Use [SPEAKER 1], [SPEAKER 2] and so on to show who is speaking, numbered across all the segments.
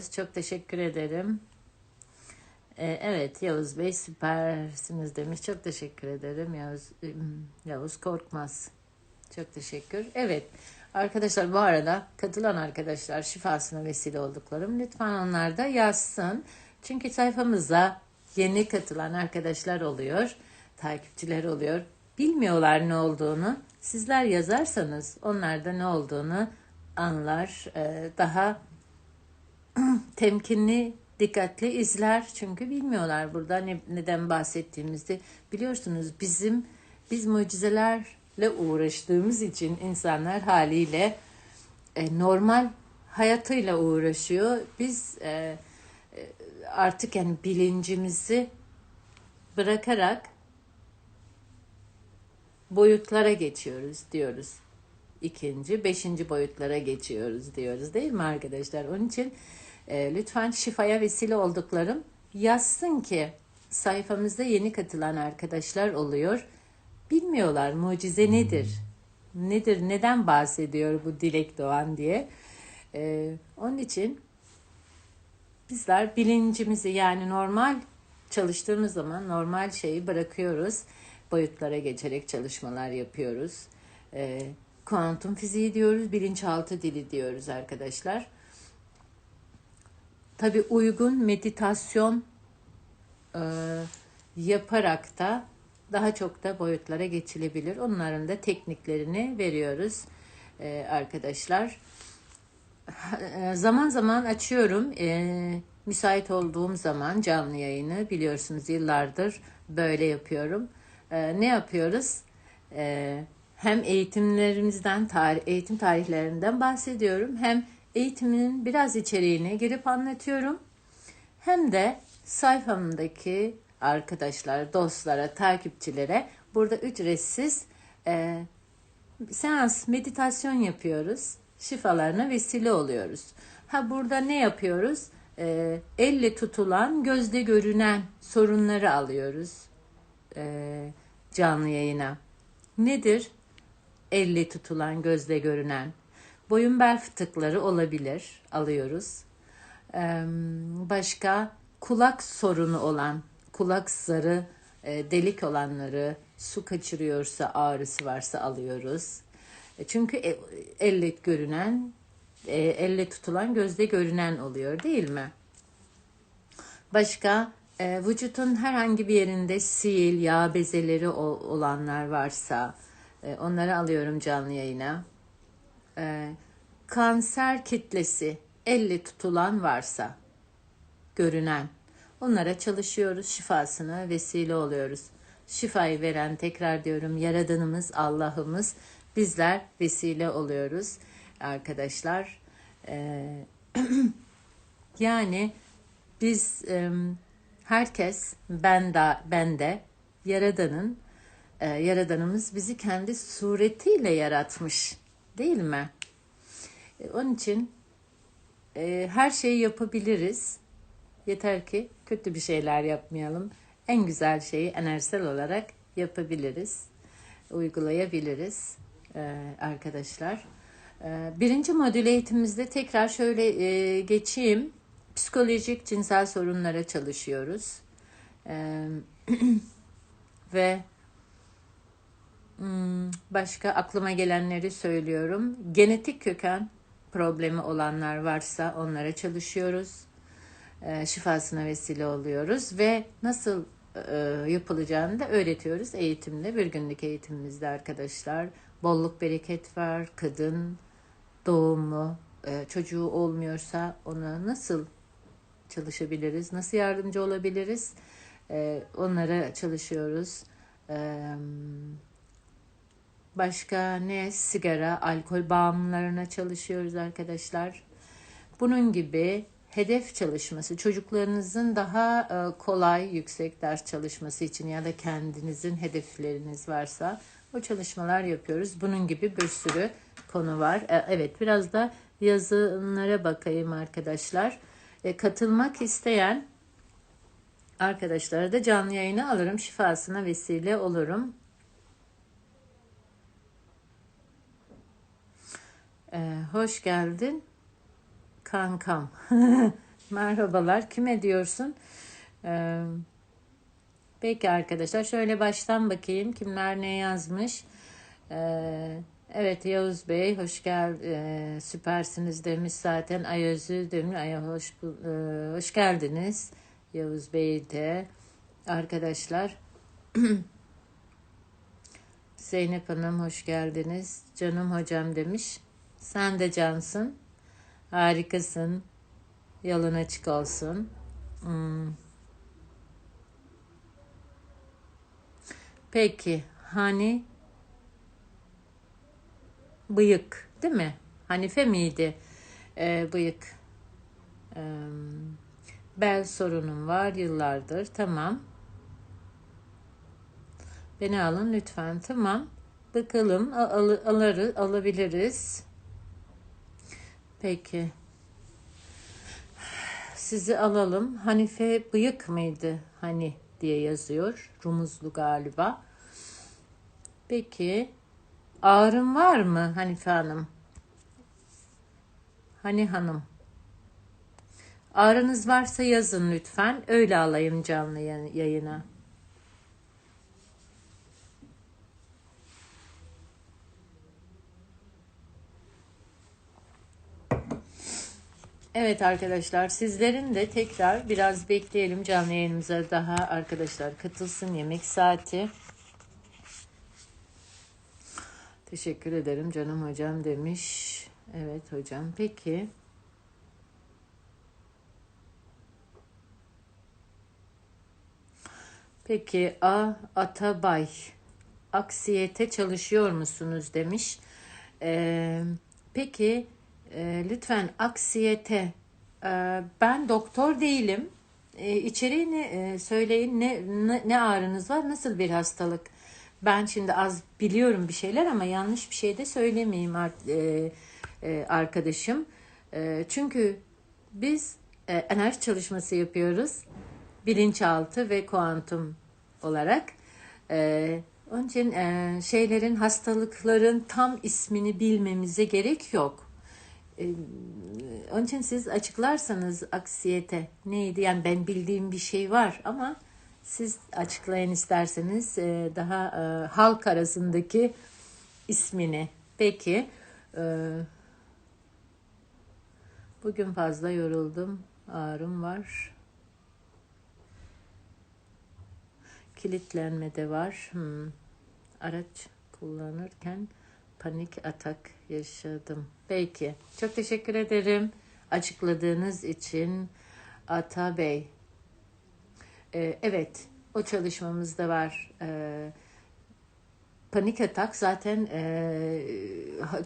[SPEAKER 1] Çok teşekkür ederim. Ee, evet Yavuz Bey süpersiniz demiş. Çok teşekkür ederim Yavuz, Yavuz Korkmaz. Çok teşekkür. Evet arkadaşlar bu arada katılan arkadaşlar şifasına vesile olduklarım lütfen onlar da yazsın. Çünkü sayfamıza yeni katılan arkadaşlar oluyor. Takipçiler oluyor. Bilmiyorlar ne olduğunu. Sizler yazarsanız onlar da ne olduğunu anlar. Ee, daha temkinli, dikkatli izler. Çünkü bilmiyorlar burada ne, neden bahsettiğimizi. Biliyorsunuz bizim biz mucizelerle uğraştığımız için insanlar haliyle e, normal hayatıyla uğraşıyor. Biz e, e, artık yani bilincimizi bırakarak boyutlara geçiyoruz diyoruz. İkinci, beşinci boyutlara geçiyoruz diyoruz değil mi arkadaşlar? Onun için e, lütfen şifaya vesile olduklarım yazsın ki sayfamızda yeni katılan arkadaşlar oluyor. Bilmiyorlar mucize nedir? Nedir? Neden bahsediyor bu Dilek Doğan diye. E, onun için bizler bilincimizi yani normal çalıştığımız zaman normal şeyi bırakıyoruz. Boyutlara geçerek çalışmalar yapıyoruz. E, kuantum fiziği diyoruz, bilinçaltı dili diyoruz arkadaşlar. Tabi uygun meditasyon e, yaparak da daha çok da boyutlara geçilebilir. Onların da tekniklerini veriyoruz e, arkadaşlar. E, zaman zaman açıyorum. E, müsait olduğum zaman canlı yayını biliyorsunuz yıllardır böyle yapıyorum. E, ne yapıyoruz? E, hem eğitimlerimizden, tarih, eğitim tarihlerinden bahsediyorum. Hem eğitiminin biraz içeriğine girip anlatıyorum. Hem de sayfamdaki arkadaşlar, dostlara, takipçilere burada ücretsiz e, seans meditasyon yapıyoruz. Şifalarına vesile oluyoruz. Ha burada ne yapıyoruz? E, elle tutulan, gözde görünen sorunları alıyoruz e, canlı yayına. Nedir? Elle tutulan, gözde görünen boyun bel fıtıkları olabilir. Alıyoruz. Başka kulak sorunu olan, kulak zarı e, delik olanları, su kaçırıyorsa, ağrısı varsa alıyoruz. E, çünkü e, elle görünen, elle tutulan, gözde görünen oluyor değil mi? Başka vücutun herhangi bir yerinde sil, yağ bezeleri olanlar varsa onları alıyorum canlı yayına e, kanser kitlesi elle tutulan varsa görünen onlara çalışıyoruz şifasına vesile oluyoruz. Şifayı veren tekrar diyorum yaradanımız Allah'ımız bizler vesile oluyoruz arkadaşlar. Ee, yani biz e, herkes ben de ben de yaradanın e, yaradanımız bizi kendi suretiyle yaratmış Değil mi? E, onun için e, her şeyi yapabiliriz. Yeter ki kötü bir şeyler yapmayalım. En güzel şeyi enerjisel olarak yapabiliriz. Uygulayabiliriz e, arkadaşlar. E, birinci modül eğitimimizde tekrar şöyle e, geçeyim. Psikolojik cinsel sorunlara çalışıyoruz. E, ve başka aklıma gelenleri söylüyorum. Genetik köken problemi olanlar varsa onlara çalışıyoruz. E, şifasına vesile oluyoruz ve nasıl e, yapılacağını da öğretiyoruz eğitimde. Bir günlük eğitimimizde arkadaşlar. Bolluk bereket var, kadın doğumu, e, çocuğu olmuyorsa ona nasıl çalışabiliriz, nasıl yardımcı olabiliriz? E, onlara çalışıyoruz. Başka ne? Sigara, alkol bağımlılarına çalışıyoruz arkadaşlar. Bunun gibi hedef çalışması, çocuklarınızın daha e, kolay yüksek ders çalışması için ya da kendinizin hedefleriniz varsa o çalışmalar yapıyoruz. Bunun gibi bir sürü konu var. E, evet biraz da yazılara bakayım arkadaşlar. E, katılmak isteyen arkadaşlara da canlı yayına alırım. Şifasına vesile olurum. Ee, hoş geldin kankam. Merhabalar. Kime diyorsun? Ee, peki arkadaşlar şöyle baştan bakayım kimler ne yazmış. Ee, evet Yavuz Bey hoş gel e, süpersiniz demiş zaten. Ayözü demiş. Ay, hoş, e, hoş geldiniz Yavuz Bey de. Arkadaşlar Zeynep Hanım hoş geldiniz. Canım hocam demiş. Sen de cansın. Harikasın. Yolun açık olsun. Hmm. Peki hani bıyık değil mi? Hanife miydi? Ee, bıyık. Ee, bel sorunum var yıllardır. Tamam. Beni alın lütfen. Tamam. Bakalım al, al- aları, alabiliriz. Peki. Sizi alalım. Hanife bıyık mıydı? Hani diye yazıyor. Rumuzlu galiba. Peki. Ağrın var mı Hanife Hanım? Hani hanım. Ağrınız varsa yazın lütfen. Öyle alayım canlı yayın- yayına. Evet arkadaşlar sizlerin de tekrar biraz bekleyelim canlı yayınımıza daha arkadaşlar katılsın yemek saati. Teşekkür ederim canım hocam demiş. Evet hocam peki. Peki A Atabay aksiyete çalışıyor musunuz demiş. Ee, peki e, lütfen aksiyete e, ben doktor değilim. E, içeriğini e, söyleyin ne, ne ne ağrınız var nasıl bir hastalık? Ben şimdi az biliyorum bir şeyler ama yanlış bir şey de söylemeyeyim e, e, arkadaşım. E, çünkü biz e, enerji çalışması yapıyoruz. Bilinçaltı ve kuantum olarak. E, onun için e, şeylerin, hastalıkların tam ismini bilmemize gerek yok. E, onun için siz açıklarsanız aksiyete neydi? Yani ben bildiğim bir şey var ama siz açıklayın isterseniz e, daha e, halk arasındaki ismini. Peki. e, bugün fazla yoruldum. Ağrım var. Kilitlenme de var. Hmm. Araç kullanırken panik atak yaşadım. Peki. Çok teşekkür ederim açıkladığınız için Ata Bey. Ee, evet, o çalışmamızda var. Ee, panik atak zaten e,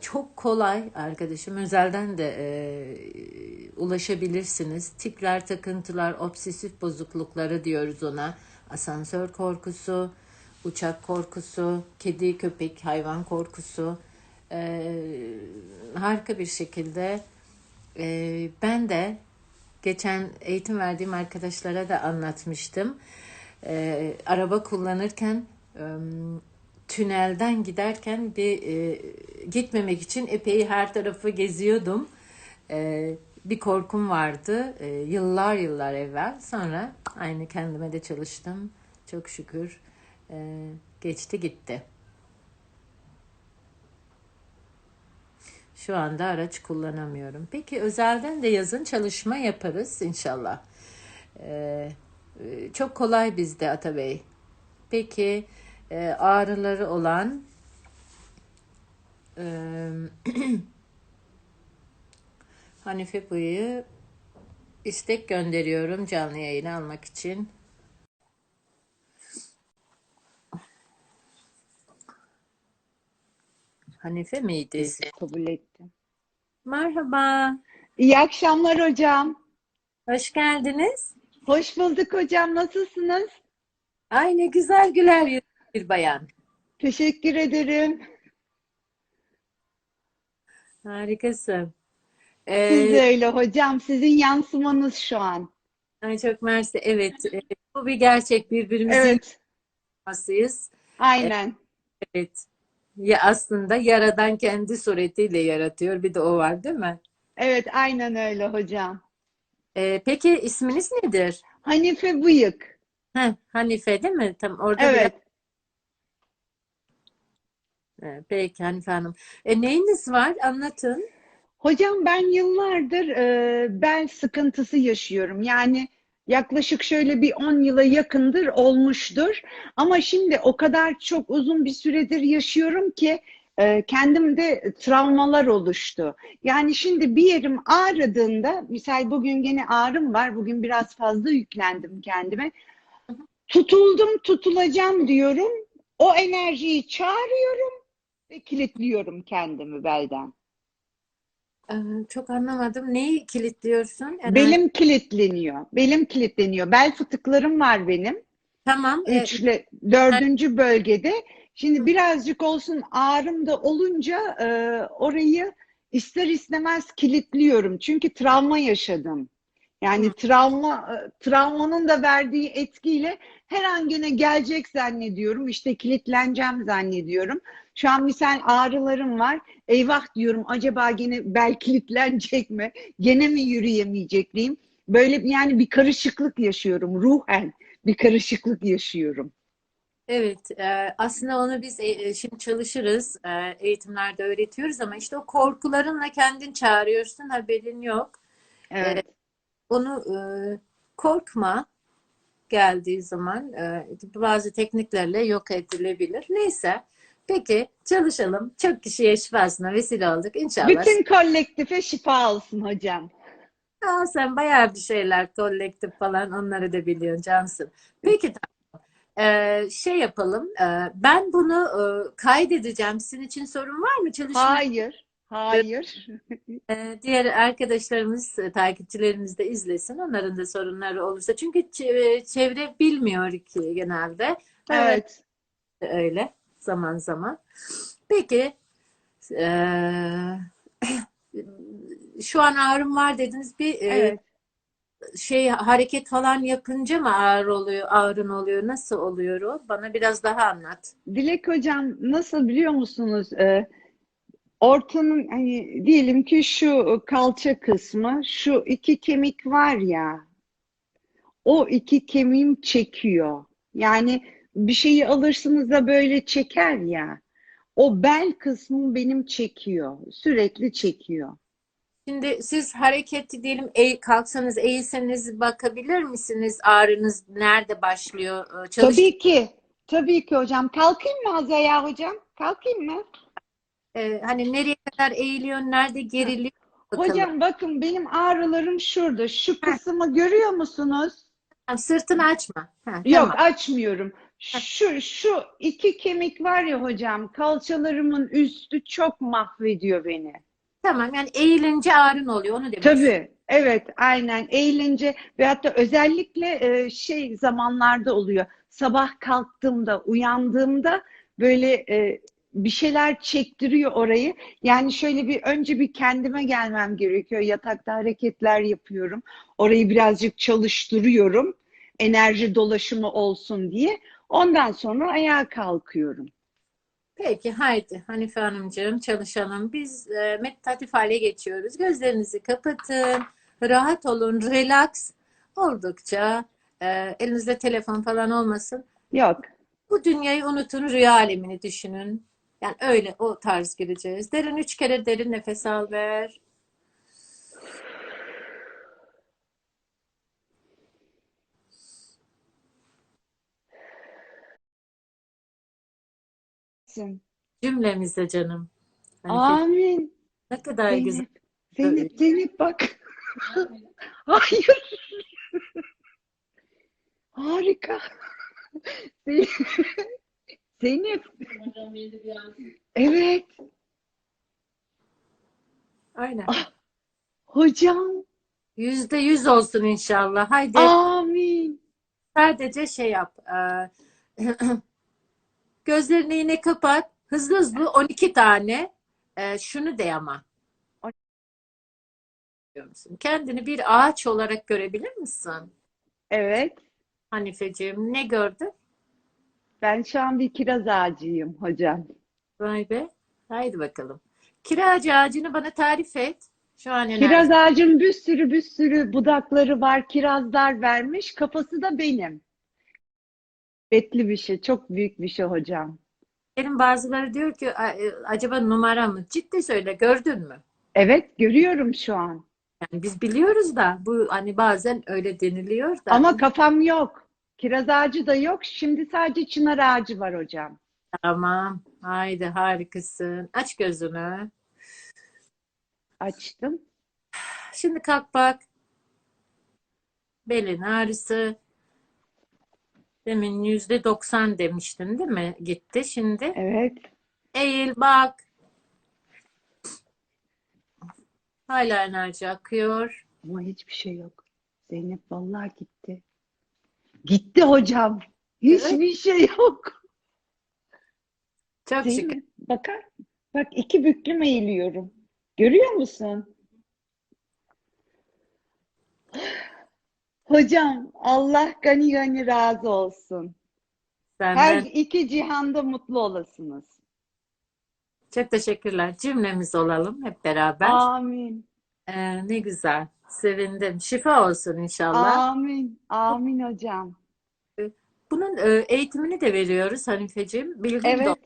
[SPEAKER 1] çok kolay arkadaşım. Özelden de e, ulaşabilirsiniz. Tikler, takıntılar, obsesif bozuklukları diyoruz ona. Asansör korkusu, uçak korkusu, kedi, köpek, hayvan korkusu. E, harika bir şekilde e, ben de geçen eğitim verdiğim arkadaşlara da anlatmıştım. E, araba kullanırken e, tünelden giderken bir e, gitmemek için epey her tarafı geziyordum. E, bir korkum vardı e, yıllar yıllar evvel. Sonra aynı kendime de çalıştım. Çok şükür e, geçti gitti. Şu anda araç kullanamıyorum. Peki özelden de yazın çalışma yaparız inşallah. Ee, çok kolay bizde Atabey. Peki e, ağrıları olan e, Hanife Bıyık'ı istek gönderiyorum canlı yayını almak için. Hanife miydi?
[SPEAKER 2] kabul etti.
[SPEAKER 1] Merhaba,
[SPEAKER 2] İyi akşamlar hocam.
[SPEAKER 1] hoş geldiniz.
[SPEAKER 2] Hoş bulduk hocam. Nasılsınız?
[SPEAKER 1] Ay ne güzel güler yüzlü bir bayan.
[SPEAKER 2] Teşekkür ederim.
[SPEAKER 1] Harikasın.
[SPEAKER 2] Siz
[SPEAKER 1] Ee,
[SPEAKER 2] de öyle hocam. Sizin yansımanız şu an.
[SPEAKER 1] ay çok mersi. Evet, e, bu bir gerçek. Birbirimizin
[SPEAKER 2] Evet,
[SPEAKER 1] yansımasıyız.
[SPEAKER 2] aynen.
[SPEAKER 1] Evet. Ya aslında yaradan kendi suretiyle yaratıyor. Bir de o var, değil mi?
[SPEAKER 2] Evet, aynen öyle hocam.
[SPEAKER 1] Ee, peki isminiz nedir?
[SPEAKER 2] Hanife Bıyık.
[SPEAKER 1] Heh, Hanife değil mi? Tam orada
[SPEAKER 2] Evet.
[SPEAKER 1] biraz. Ee, Peki Hanife Hanım. E, neyiniz var? Anlatın.
[SPEAKER 2] Hocam ben yıllardır e, bel sıkıntısı yaşıyorum. Yani yaklaşık şöyle bir 10 yıla yakındır olmuştur. Ama şimdi o kadar çok uzun bir süredir yaşıyorum ki e, kendimde travmalar oluştu. Yani şimdi bir yerim ağrıdığında, misal bugün gene ağrım var, bugün biraz fazla yüklendim kendime. Tutuldum, tutulacağım diyorum. O enerjiyi çağırıyorum ve kilitliyorum kendimi belden.
[SPEAKER 1] Ee, çok anlamadım. Neyi kilitliyorsun? Yani-
[SPEAKER 2] Belim kilitleniyor. Belim kilitleniyor. Bel fıtıklarım var benim.
[SPEAKER 1] Tamam. e,
[SPEAKER 2] Üçle, dördüncü bölgede. Şimdi birazcık olsun ağrım da olunca e, orayı ister istemez kilitliyorum. Çünkü travma yaşadım. Yani travma e, travmanın da verdiği etkiyle her an gene gelecek zannediyorum. İşte kilitleneceğim zannediyorum. Şu an misal ağrılarım var. Eyvah diyorum acaba gene bel kilitlenecek mi? Gene mi yürüyemeyecek miyim? Böyle yani bir karışıklık yaşıyorum ruhen. Bir karışıklık yaşıyorum.
[SPEAKER 1] Evet, e, aslında onu biz e, e, şimdi çalışırız, eğitimlerde öğretiyoruz ama işte o korkularınla kendin çağırıyorsun, haberin yok.
[SPEAKER 2] Evet.
[SPEAKER 1] Onu korkma geldiği zaman e, bazı tekniklerle yok edilebilir. Neyse, peki çalışalım. Çok kişiye şifasına vesile olduk inşallah.
[SPEAKER 2] Bütün kolektife şifa olsun hocam.
[SPEAKER 1] Aa, sen bayağı bir şeyler, kolektif falan onları da biliyorsun Cansın. Peki tamam. Ee, şey yapalım. Ee, ben bunu e, kaydedeceğim. Sizin için sorun var mı? Çalışma
[SPEAKER 2] Hayır. Hayır.
[SPEAKER 1] Ee, diğer arkadaşlarımız, e, takipçilerimiz de izlesin. Onların da sorunları olursa. Çünkü çe- çevre bilmiyor ki genelde.
[SPEAKER 2] Evet.
[SPEAKER 1] Öyle zaman zaman. Peki eee, şu an ağrım var dediniz. Bir e,
[SPEAKER 2] Evet.
[SPEAKER 1] şey hareket falan yapınca mı ağır oluyor, ağrın oluyor? Nasıl oluyor o? Bana biraz daha anlat.
[SPEAKER 2] Dilek hocam nasıl biliyor musunuz? Ee, ortanın hani diyelim ki şu kalça kısmı, şu iki kemik var ya, o iki kemiğim çekiyor. Yani bir şeyi alırsınız da böyle çeker ya. O bel kısmı benim çekiyor. Sürekli çekiyor.
[SPEAKER 1] Şimdi siz hareketi diyelim eğ, kalksanız, eğilseniz bakabilir misiniz? Ağrınız nerede başlıyor? Ee, Çalış
[SPEAKER 2] Tabii ki. Tabii ki hocam. Kalkayım mı Azaya hocam? Kalkayım mı?
[SPEAKER 1] Ee, hani nereye kadar eğiliyor, nerede geriliyor? Bakalım.
[SPEAKER 2] Hocam bakın benim ağrılarım şurada. Şu kısmı görüyor musunuz?
[SPEAKER 1] Tamam, sırtını açma. Ha,
[SPEAKER 2] Yok
[SPEAKER 1] tamam.
[SPEAKER 2] açmıyorum. Şu şu iki kemik var ya hocam. Kalçalarımın üstü çok mahvediyor beni.
[SPEAKER 1] Tamam yani eğilince ağrın oluyor onu demek
[SPEAKER 2] Tabii. Evet, aynen. Eğilince ve hatta özellikle e, şey zamanlarda oluyor. Sabah kalktığımda, uyandığımda böyle e, bir şeyler çektiriyor orayı. Yani şöyle bir önce bir kendime gelmem gerekiyor. Yatakta hareketler yapıyorum. Orayı birazcık çalıştırıyorum. Enerji dolaşımı olsun diye. Ondan sonra ayağa kalkıyorum.
[SPEAKER 1] Peki haydi Hanife Hanımcığım çalışalım. Biz e, meditatif hale geçiyoruz. Gözlerinizi kapatın. Rahat olun. Relax. Oldukça e, elinizde telefon falan olmasın.
[SPEAKER 2] Yok.
[SPEAKER 1] Bu dünyayı unutun. Rüya alemini düşünün. Yani öyle o tarz gireceğiz. Derin üç kere derin nefes al ver. Cümlemize canım. Hanife,
[SPEAKER 2] Amin.
[SPEAKER 1] ne kadar güzel.
[SPEAKER 2] Zeynep, Zeynep, Zeynep bak. Hayır. Harika. Zeynep. Zeynep. Evet.
[SPEAKER 1] Aynen.
[SPEAKER 2] Hocam.
[SPEAKER 1] Yüzde yüz olsun inşallah. Haydi
[SPEAKER 2] Amin.
[SPEAKER 1] sadece şey yap. Ee, gözlerini yine kapat. Hızlı hızlı 12 tane. Ee, şunu de ama. Kendini bir ağaç olarak görebilir misin?
[SPEAKER 2] Evet.
[SPEAKER 1] Hanifeciğim ne gördün?
[SPEAKER 2] Ben şu an bir kiraz ağacıyım hocam.
[SPEAKER 1] Vay be. Haydi bakalım. Kiracı ağacını bana tarif et. Şu an enerji.
[SPEAKER 2] Kiraz ağacın bir sürü bir sürü budakları var, kirazlar vermiş. Kafası da benim. Betli bir şey, çok büyük bir şey hocam.
[SPEAKER 1] Benim bazıları diyor ki "A- e, acaba numara mı? Ciddi söyle gördün mü?
[SPEAKER 2] Evet, görüyorum şu an.
[SPEAKER 1] Yani biz biliyoruz da bu hani bazen öyle deniliyor da.
[SPEAKER 2] Ama kafam yok. Kiraz ağacı da yok. Şimdi sadece çınar ağacı var hocam.
[SPEAKER 1] Tamam. Haydi harikasın. Aç gözünü.
[SPEAKER 2] Açtım.
[SPEAKER 1] Şimdi kalk bak. Belin ağrısı. Demin yüzde doksan demiştin değil mi? Gitti. Şimdi
[SPEAKER 2] Evet.
[SPEAKER 1] eğil bak. Hala enerji akıyor.
[SPEAKER 2] Ama hiçbir şey yok. Zeynep vallahi gitti. Gitti hocam. Hiçbir şey yok.
[SPEAKER 1] Çok şükür.
[SPEAKER 2] Zeynep bakar. Bak iki büklüm eğiliyorum. Görüyor musun? Hocam Allah gani gani razı olsun. Her
[SPEAKER 1] Senden
[SPEAKER 2] iki cihanda mutlu olasınız.
[SPEAKER 1] çok teşekkürler. Cümlemiz olalım hep beraber.
[SPEAKER 2] Amin.
[SPEAKER 1] Ee, ne güzel. Sevindim. Şifa olsun inşallah.
[SPEAKER 2] Amin. Amin hocam.
[SPEAKER 1] Bunun e, eğitimini de veriyoruz Hanifeciğim. Bilgin de
[SPEAKER 2] Evet.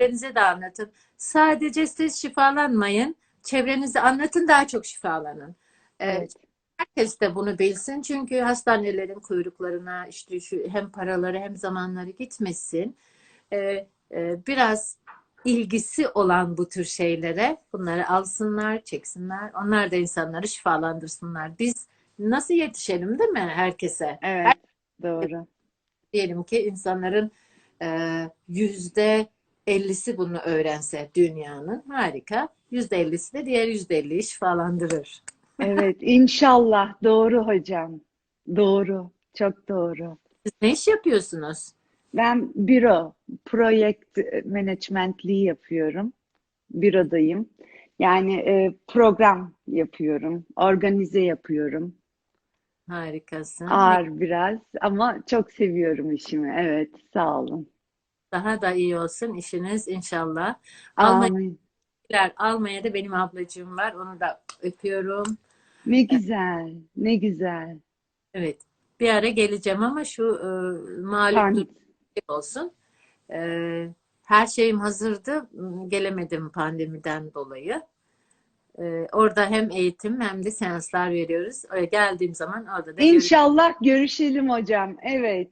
[SPEAKER 1] çevrenize de anlatın. Sadece siz şifalanmayın. Çevrenize anlatın daha çok şifalanın. Ee,
[SPEAKER 2] Evet.
[SPEAKER 1] herkes de bunu bilsin. Çünkü hastanelerin kuyruklarına işte şu hem paraları hem zamanları gitmesin. Ee, e, biraz ilgisi olan bu tür şeylere bunları alsınlar, çeksinler. Onlar da insanları şifalandırsınlar. Biz nasıl yetişelim değil mi herkese?
[SPEAKER 2] Evet. Doğru.
[SPEAKER 1] diyelim ki insanların e, yüzde ellisi bunu öğrense dünyanın harika. Yüzde ellisi de diğer yüzde elliyi şifalandırır.
[SPEAKER 2] Evet. İnşallah. Doğru hocam. Doğru. Çok doğru.
[SPEAKER 1] Siz ne iş yapıyorsunuz?
[SPEAKER 2] Ben büro, projekt menajmentliği yapıyorum. Bürodayım. Yani e, program yapıyorum, organize yapıyorum.
[SPEAKER 1] Harikasın.
[SPEAKER 2] Ağır biraz ama çok seviyorum işimi. Evet, sağ olun.
[SPEAKER 1] Daha da iyi olsun işiniz inşallah. Almanya,
[SPEAKER 2] Amin.
[SPEAKER 1] Almanya'da benim ablacığım var. Onu da öpüyorum.
[SPEAKER 2] Ne güzel, ne güzel.
[SPEAKER 1] Evet. Bir ara geleceğim ama şu e, malum durum olsun. E, her şeyim hazırdı. Gelemedim pandemiden dolayı. E, orada hem eğitim hem de seanslar veriyoruz. E, geldiğim zaman orada da.
[SPEAKER 2] İnşallah görüşelim hocam. Evet.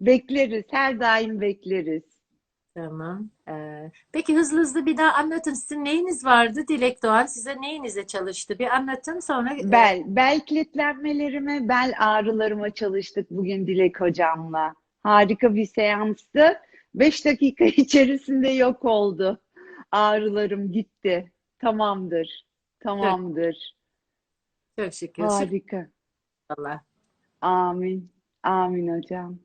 [SPEAKER 2] Bekleriz, her daim bekleriz.
[SPEAKER 1] Tamam. E, peki hızlı hızlı bir daha anlatın. Sizin neyiniz vardı Dilek Doğan? Size neyinize çalıştı? Bir anlatın sonra. e,
[SPEAKER 2] Bel, bel kilitlenmelerime, bel ağrılarıma çalıştık bugün Dilek hocamla. Harika bir seanstı. 5 dakika içerisinde yok oldu. Ağrılarım gitti. Tamamdır. Tamamdır.
[SPEAKER 1] Çok şükür.
[SPEAKER 2] Harika.
[SPEAKER 1] İnşallah.
[SPEAKER 2] Amin. Amin hocam.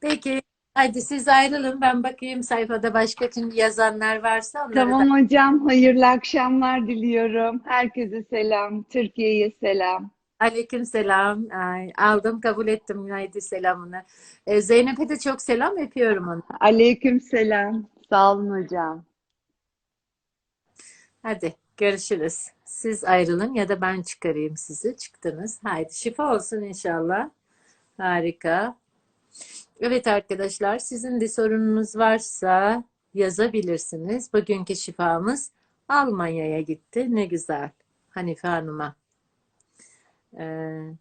[SPEAKER 1] Peki. Hadi siz ayrılın. Ben bakayım sayfada başka kim yazanlar varsa onları da
[SPEAKER 2] Tamam hocam. Hayırlı akşamlar diliyorum. Herkese selam. Türkiye'ye selam.
[SPEAKER 1] Aleyküm selam. Ay, aldım, kabul ettim. Haydi selamını. Ee, Zeynep'e de çok selam öpüyorum onu.
[SPEAKER 2] Aleyküm selam. Sağ olun hocam.
[SPEAKER 1] Hadi görüşürüz. Siz ayrılın ya da ben çıkarayım sizi. Çıktınız. Haydi şifa olsun inşallah. Harika. Evet arkadaşlar, sizin de sorununuz varsa yazabilirsiniz. Bugünkü şifamız Almanya'ya gitti. Ne güzel. Hanife Hanım'a. Ee,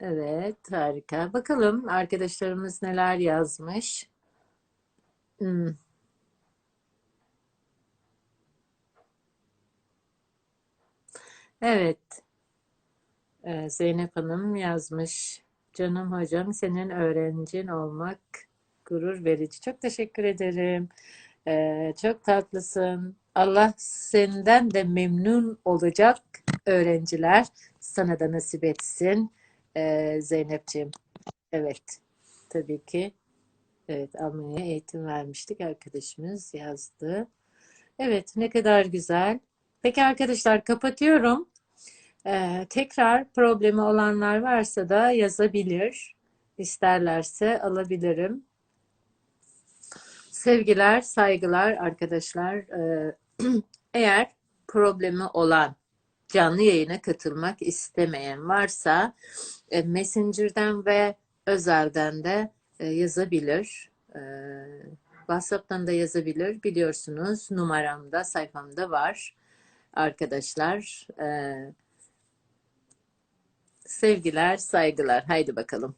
[SPEAKER 1] evet, harika. Bakalım arkadaşlarımız neler yazmış. Hmm. Evet, Ee, Zeynep Hanım yazmış. Canım hocam, senin öğrencin olmak gurur verici. Çok teşekkür ederim. Ee, çok tatlısın. Allah senden de memnun olacak öğrenciler sana da nasip etsin. Ee, Zeynepciğim. Evet, tabii ki. Evet, Almanya'ya eğitim vermiştik. Arkadaşımız yazdı. Evet, ne kadar güzel. Peki arkadaşlar kapatıyorum. Ee, tekrar problemi olanlar varsa da yazabilir. İsterlerse alabilirim. Sevgiler, saygılar arkadaşlar. Ee, eğer problemi olan canlı yayına katılmak istemeyen varsa e, Messenger'dan ve özelden de e, yazabilir. E, WhatsApp'tan da yazabilir. Biliyorsunuz numaramda, sayfamda var arkadaşlar. E, sevgiler, saygılar. Haydi bakalım.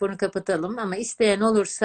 [SPEAKER 1] Bunu kapatalım ama isteyen olursa